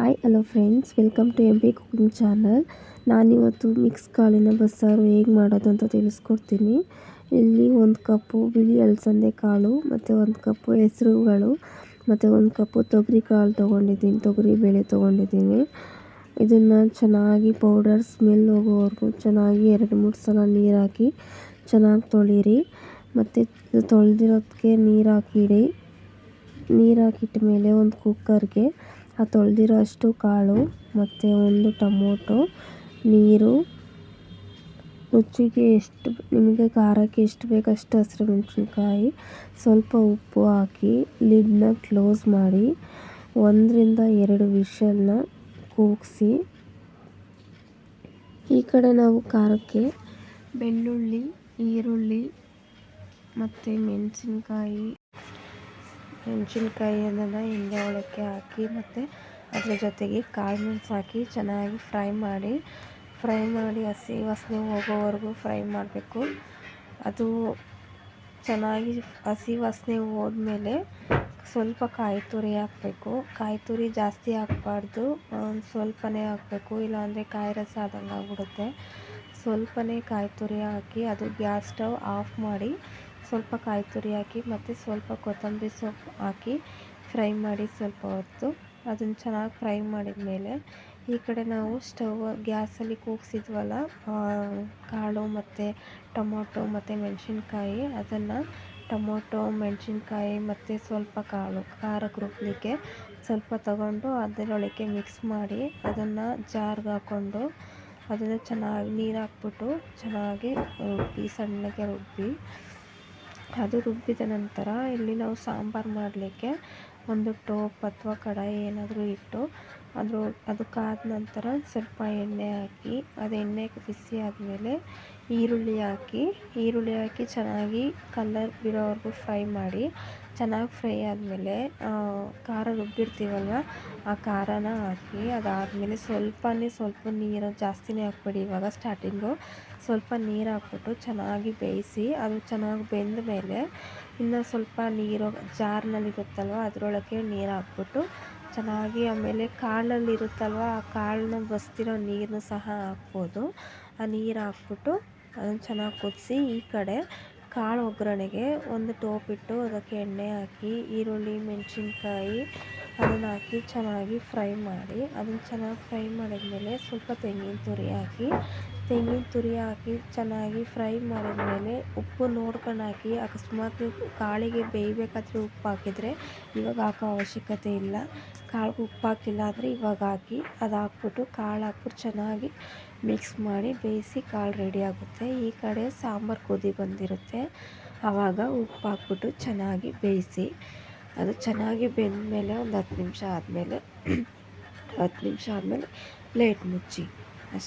Hi hello friends welcome to M B cooking channel ನಾನಿವತ್ತು mix ಕಾಳಿನ ಬಸ್ಸಾರು ಹೇಗೆ ಮಾಡೋದು ಅಂತ ತಿಳಿಸ್ಕೊಡ್ತೀನಿ. ಇಲ್ಲಿ ಒಂದು ಕಪ್ಪು ಬಿಳಿ ಅಲಸಂದೆ ಕಾಳು, ಮತ್ತು ಒಂದು ಕಪ್ಪು ಹೆಸರುಗಳು, ಮತ್ತು ಒಂದು ಕಪ್ಪು ತೊಗರಿ ಕಾಳು ತೊಗೊಂಡಿದ್ದೀನಿ, ತೊಗರಿ ಬೇಳೆ ತೊಗೊಂಡಿದ್ದೀನಿ. ಇದನ್ನು ಚೆನ್ನಾಗಿ ಪೌಡರ್ ಸ್ಮೆಲ್ ಹೋಗೋವರೆಗೂ ಚೆನ್ನಾಗಿ ಎರಡು ಮೂರು ಸಲ ನೀರು ಹಾಕಿ ಚೆನ್ನಾಗಿ ತೊಳೀರಿ. ಮತ್ತು ತೊಳೆದಿರೋದಕ್ಕೆ ನೀರು ಹಾಕಿಡಿ. ನೀರು ಹಾಕಿಟ್ಟ ಮೇಲೆ ಒಂದು ಕುಕ್ಕರ್ಗೆ ಆ ತೊಳೆದಿರೋ ಅಷ್ಟು ಕಾಳು, ಮತ್ತು ಒಂದು ಟೊಮೊಟೊ, ನೀರು. ರುಚಿಗೆ ಎಷ್ಟು, ನಿಮಗೆ ಖಾರಕ್ಕೆ ಎಷ್ಟು ಬೇಕು ಅಷ್ಟು ಹಸಿರು ಮೆಣಸಿನ್ಕಾಯಿ, ಸ್ವಲ್ಪ ಉಪ್ಪು ಹಾಕಿ ಲಿಡ್ನ ಕ್ಲೋಸ್ ಮಾಡಿ, ಒಂದರಿಂದ ಎರಡು ವಿಷಲ್ನ ಕೂಗಿಸಿ. ಈ ಕಡೆ ನಾವು ಖಾರಕ್ಕೆ ಬೆಳ್ಳುಳ್ಳಿ, ಈರುಳ್ಳಿ, ಮತ್ತು ಮೆಣಸಿನ್ಕಾಯಿ ಮೆಣಸಿನ್ಕಾಯಿ ಅದನ್ನು ಎಣ್ಣೆ ಒಳಕ್ಕೆ ಹಾಕಿ ಮತ್ತು ಅದ್ರ ಜೊತೆಗೆ ಕಾಳು ಮೆಣಸು ಹಾಕಿ ಚೆನ್ನಾಗಿ ಫ್ರೈ ಮಾಡಿ ಫ್ರೈ ಮಾಡಿ ಹಸಿ ವಾಸನೆ ಹೋಗೋವರೆಗೂ ಫ್ರೈ ಮಾಡಬೇಕು. ಅದು ಚೆನ್ನಾಗಿ ಹಸಿ ವಾಸನೆ ಹೋದ್ಮೇಲೆ ಸ್ವಲ್ಪ ಕಾಯಿ ತುರಿ ಹಾಕಬೇಕು. ಕಾಯಿ ತುರಿ ಜಾಸ್ತಿ ಹಾಕಬಾರ್ದು. ಸ್ವಲ್ಪನೇ ಹಾಕಬೇಕು. ಇಲ್ಲಾಂದರೆ ಕಾಯಿ ರಸ ಆದಂಗೆ ಆಗ್ಬಿಡುತ್ತೆ. ಸ್ವಲ್ಪನೇ ಕಾಯಿ ತುರಿ ಹಾಕಿ ಅದು ಗ್ಯಾಸ್ ಸ್ಟವ್ ಆಫ್ ಮಾಡಿ ಸ್ವಲ್ಪ ಕಾಯಿ ತುರಿ ಹಾಕಿ ಮತ್ತು ಸ್ವಲ್ಪ ಕೊತ್ತಂಬರಿ ಸೊಪ್ಪು ಹಾಕಿ ಫ್ರೈ ಮಾಡಿ ಸ್ವಲ್ಪ ಹೊತ್ತು ಅದನ್ನು ಚೆನ್ನಾಗಿ ಫ್ರೈ ಮಾಡಿದ ಮೇಲೆ ಈ ಕಡೆ ನಾವು ಸ್ಟವ್ ಗ್ಯಾಸಲ್ಲಿ ಕೂಗಿಸಿದ್ವಲ್ಲ ಕಾಳು ಮತ್ತು ಟೊಮೊಟೊ ಮತ್ತು ಮೆಣಸಿನ್ಕಾಯಿ, ಅದನ್ನು ಟೊಮೊಟೊ, ಮೆಣಸಿನ್ಕಾಯಿ ಮತ್ತು ಸ್ವಲ್ಪ ಕಾಳು ಖಾರಕ್ಕೆ ರುಬ್ಬಲಿಕ್ಕೆ ಸ್ವಲ್ಪ ತಗೊಂಡು ಅದರೊಳಗೆ ಮಿಕ್ಸ್ ಮಾಡಿ ಅದನ್ನು ಜಾರ್ಗೆ ಹಾಕ್ಕೊಂಡು ಅದನ್ನು ಚೆನ್ನಾಗಿ ನೀರು ಹಾಕ್ಬಿಟ್ಟು ಚೆನ್ನಾಗಿ ರುಬ್ಬಿ, ಸಣ್ಣಗೆ ರುಬ್ಬಿ ಅದು ರುಬ್ಬಿದ ನಂತರ ಇಲ್ಲಿ ನಾವು ಸಾಂಬಾರು ಮಾಡಲಿಕ್ಕೆ ಒಂದು ಟೋಪ್ ಅಥವಾ ಕಡಾಯಿ ಏನಾದರೂ ಇಟ್ಟು ಅದು ಅದಕ್ಕಾದ ಕಾದ ನಂತರ ಸ್ವಲ್ಪ ಎಣ್ಣೆ ಹಾಕಿ, ಅದು ಎಣ್ಣೆ ಬಿಸಿ ಆದಮೇಲೆ ಈರುಳ್ಳಿ ಹಾಕಿ ಈರುಳ್ಳಿ ಹಾಕಿ ಚೆನ್ನಾಗಿ ಕಲರ್ ಬಿಡೋವರೆಗೂ ಫ್ರೈ ಮಾಡಿ, ಚೆನ್ನಾಗಿ ಫ್ರೈ ಆದಮೇಲೆ ಖಾರ ರುಬ್ಬಿರ್ತೀವಲ್ವ, ಆ ಖಾರನ ಹಾಕಿ ಅದಾದಮೇಲೆ ಸ್ವಲ್ಪನೇ ಸ್ವಲ್ಪ ನೀರು ಜಾಸ್ತಿನೇ ಹಾಕ್ಬೇಡಿ ಇವಾಗ ಸ್ಟಾರ್ಟಿಂಗು ಸ್ವಲ್ಪ ನೀರು ಹಾಕ್ಬಿಟ್ಟು ಚೆನ್ನಾಗಿ ಬೇಯಿಸಿ, ಅದು ಚೆನ್ನಾಗಿ ಬೆಂದ ಮೇಲೆ ಇನ್ನು ಸ್ವಲ್ಪ ನೀರು ಜಾರ್ನಲ್ಲಿ ಗೊತ್ತಲ್ವ ಅದರೊಳಗೆ ನೀರು ಹಾಕ್ಬಿಟ್ಟು ಚೆನ್ನಾಗಿ ಆಮೇಲೆ ಕಾಳಲ್ಲಿರುತ್ತಲ್ವ ಆ ಕಾಳನ್ನ ಬಸ್ತಿರೋ ನೀರನ್ನು ಸಹ ಹಾಕ್ಬೋದು. ಆ ನೀರು ಹಾಕ್ಬಿಟ್ಟು ಅದನ್ನು ಚೆನ್ನಾಗಿ ಕುದಿಸಿ ಈ ಕಡೆ ಕಾಳು ಒಗ್ಗರಣೆಗೆ ಒಂದು ಟೋಪಿಟ್ಟು ಅದಕ್ಕೆ ಎಣ್ಣೆ ಹಾಕಿ, ಈರುಳ್ಳಿ, ಮೆಣಸಿನ್ಕಾಯಿ ಅದನ್ನು ಹಾಕಿ ಚೆನ್ನಾಗಿ ಫ್ರೈ ಮಾಡಿ, ಅದನ್ನು ಚೆನ್ನಾಗಿ ಫ್ರೈ ಮಾಡಿದ್ಮೇಲೆ ಸ್ವಲ್ಪ ತೆಂಗಿನ ತುರಿ ಹಾಕಿ, ತೆಂಗಿನ ತುರಿ ಹಾಕಿ ಚೆನ್ನಾಗಿ ಫ್ರೈ ಮಾಡಿದ್ಮೇಲೆ ಉಪ್ಪು ನೋಡ್ಕೊಂಡು ಹಾಕಿ, ಅಕಸ್ಮಾತ್ ಕಾಳಿಗೆ ಬೇಯಬೇಕಾದ್ರೆ ಉಪ್ಪು ಹಾಕಿದರೆ ಇವಾಗ ಹಾಕೋ ಅವಶ್ಯಕತೆ ಇಲ್ಲ. ಕಾಳಿಗೆ ಉಪ್ಪು ಹಾಕಿಲ್ಲ ಅಂದರೆ ಇವಾಗ ಹಾಕಿ, ಅದು ಹಾಕ್ಬಿಟ್ಟು ಕಾಳು ಹಾಕ್ಬಿಟ್ಟು ಚೆನ್ನಾಗಿ ಮಿಕ್ಸ್ ಮಾಡಿ ಬೇಯಿಸಿ ಕಾಳು ರೆಡಿ ಆಗುತ್ತೆ. ಈ ಕಡೆ ಸಾಂಬಾರು ಕುದಿ ಬಂದಿರುತ್ತೆ. ಆವಾಗ ಉಪ್ಪು ಹಾಕ್ಬಿಟ್ಟು ಚೆನ್ನಾಗಿ ಬೇಯಿಸಿ. ಅದು ಚೆನ್ನಾಗಿ ಬೆಂದಮೇಲೆ ಒಂದು ಹತ್ತು ನಿಮಿಷ ಆದಮೇಲೆ ಹತ್ತು ನಿಮಿಷ ಆದಮೇಲೆ ಪ್ಲೇಟ್ ಮುಚ್ಚಿ. ಅಷ್ಟೇ.